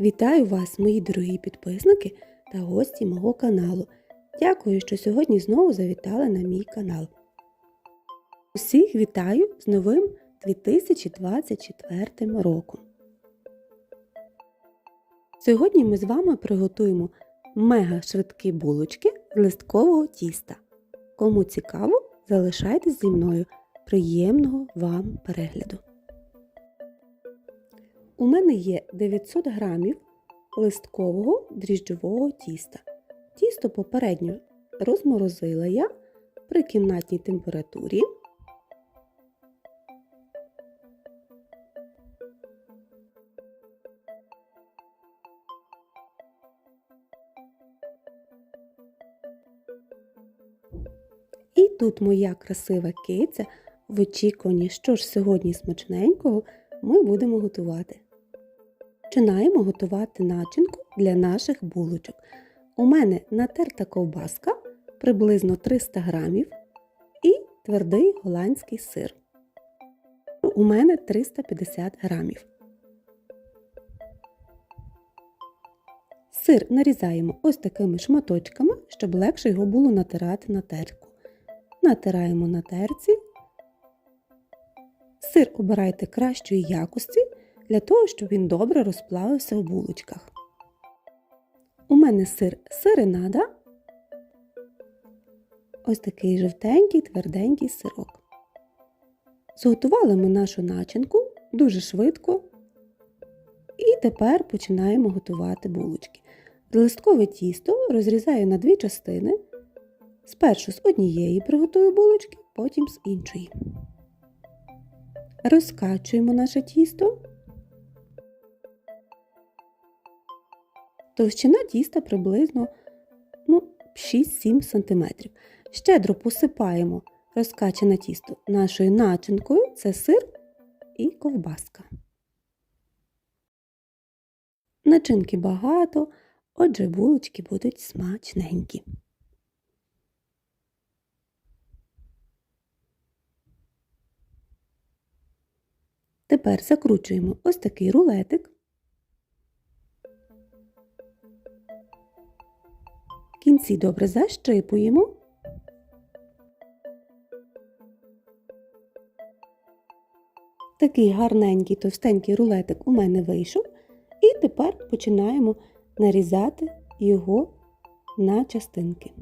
Вітаю вас, мої дорогі підписники та гості мого каналу. Дякую, що сьогодні знову завітали на мій канал. Усіх вітаю з новим 2024 роком. Сьогодні ми з вами приготуємо мега швидкі булочки з листкового тіста. Кому цікаво, залишайтесь зі мною. Приємного вам перегляду! У мене є 900 грамів листкового дріжджового тіста. Тісто попередньо розморозила я при кімнатній температурі. І тут моя красива киця в очікуванні, що ж сьогодні смачненького ми будемо готувати. Починаємо готувати начинку для наших булочок. У мене натерта ковбаска приблизно 300 грамів і твердий голландський сир. У мене 350 грамів. Сир нарізаємо ось такими шматочками, щоб легше його було натирати на терку. Натираємо на терці. Сир обирайте кращої якості для того, щоб він добре розплавився в булочках. У мене сир сиренада. Ось такий жовтенький, тверденький сирок. Зготували ми нашу начинку дуже швидко. І тепер починаємо готувати булочки. Листкове тісто розрізаю на дві частини. Спершу з однієї приготую булочки, потім з іншої. Розкачуємо наше тісто. Товщина тіста приблизно ну, 6-7 см. Щедро посипаємо розкачане тісто нашою начинкою це сир і ковбаска. Начинки багато, отже булочки будуть смачненькі. Тепер закручуємо ось такий рулетик. В кінці добре защипуємо. Такий гарненький товстенький рулетик у мене вийшов. І тепер починаємо нарізати його на частинки.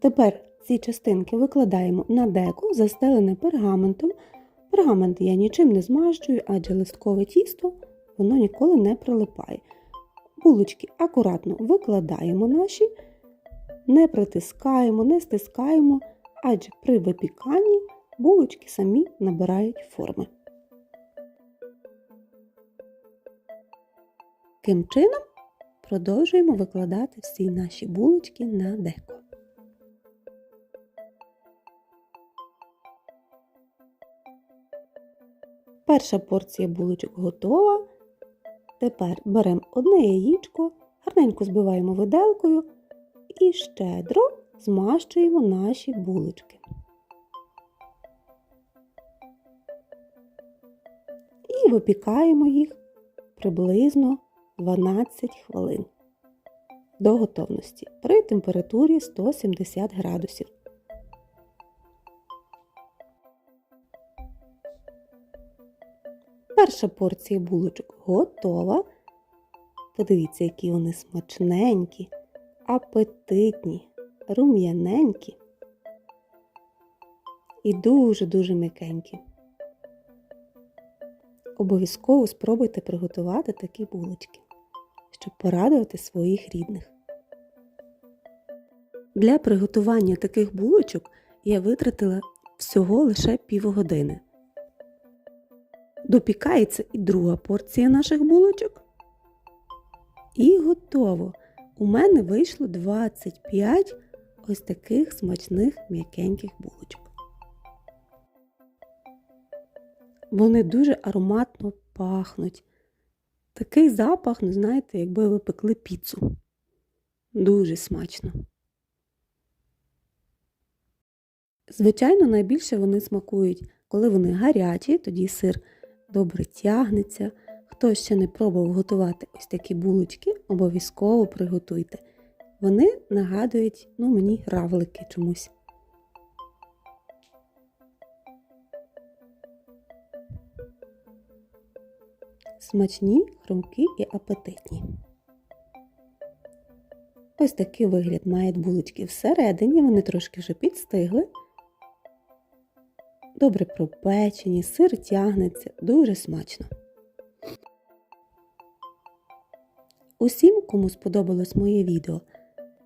Тепер ці частинки викладаємо на деко, застелене пергаментом. Пергамент я нічим не змащую, адже листкове тісто воно ніколи не прилипає. Булочки акуратно викладаємо наші, не притискаємо, не стискаємо, адже при випіканні булочки самі набирають форми. Таким чином продовжуємо викладати всі наші булочки на деко. Перша порція булочок готова. Тепер беремо одне яєчко, гарненько збиваємо виделкою і щедро змащуємо наші булочки. І випікаємо їх приблизно 12 хвилин до готовності при температурі 170 градусів. Перша порція булочок готова. Подивіться, які вони смачненькі, апетитні, рум'яненькі і дуже-дуже м'якенькі. Обов'язково спробуйте приготувати такі булочки, щоб порадувати своїх рідних. Для приготування таких булочок я витратила всього лише півгодини. Допікається і друга порція наших булочок. І готово. У мене вийшло 25 ось таких смачних м'якеньких булочок. Вони дуже ароматно пахнуть. Такий запах, ну знаєте, якби ви пекли піцу. Дуже смачно. Звичайно, найбільше вони смакують, коли вони гарячі, тоді сир добре тягнеться. Хто ще не пробував готувати ось такі булочки, обов'язково приготуйте. Вони нагадують ну, мені равлики чомусь. Смачні, хрумкі і апетитні. Ось такий вигляд мають булочки всередині, вони трошки вже підстигли. Добре пропечені, сир тягнеться, дуже смачно. Усім, кому сподобалось моє відео,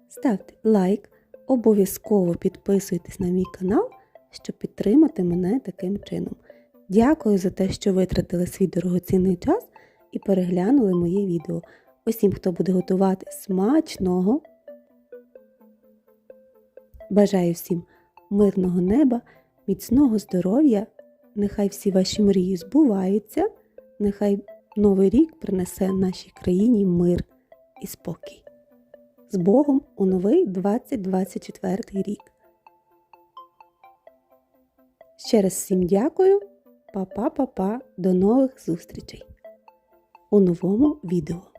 ставте лайк, обов'язково підписуйтесь на мій канал, щоб підтримати мене таким чином. Дякую за те, що витратили свій дорогоцінний час і переглянули моє відео. Усім, хто буде готувати смачного. Бажаю всім мирного неба, міцного здоров'я, нехай всі ваші мрії збуваються, нехай Новий рік принесе нашій країні мир і спокій. З Богом у новий 2024 рік. Ще раз всім дякую, па-па-па-па, до нових зустрічей у новому відео.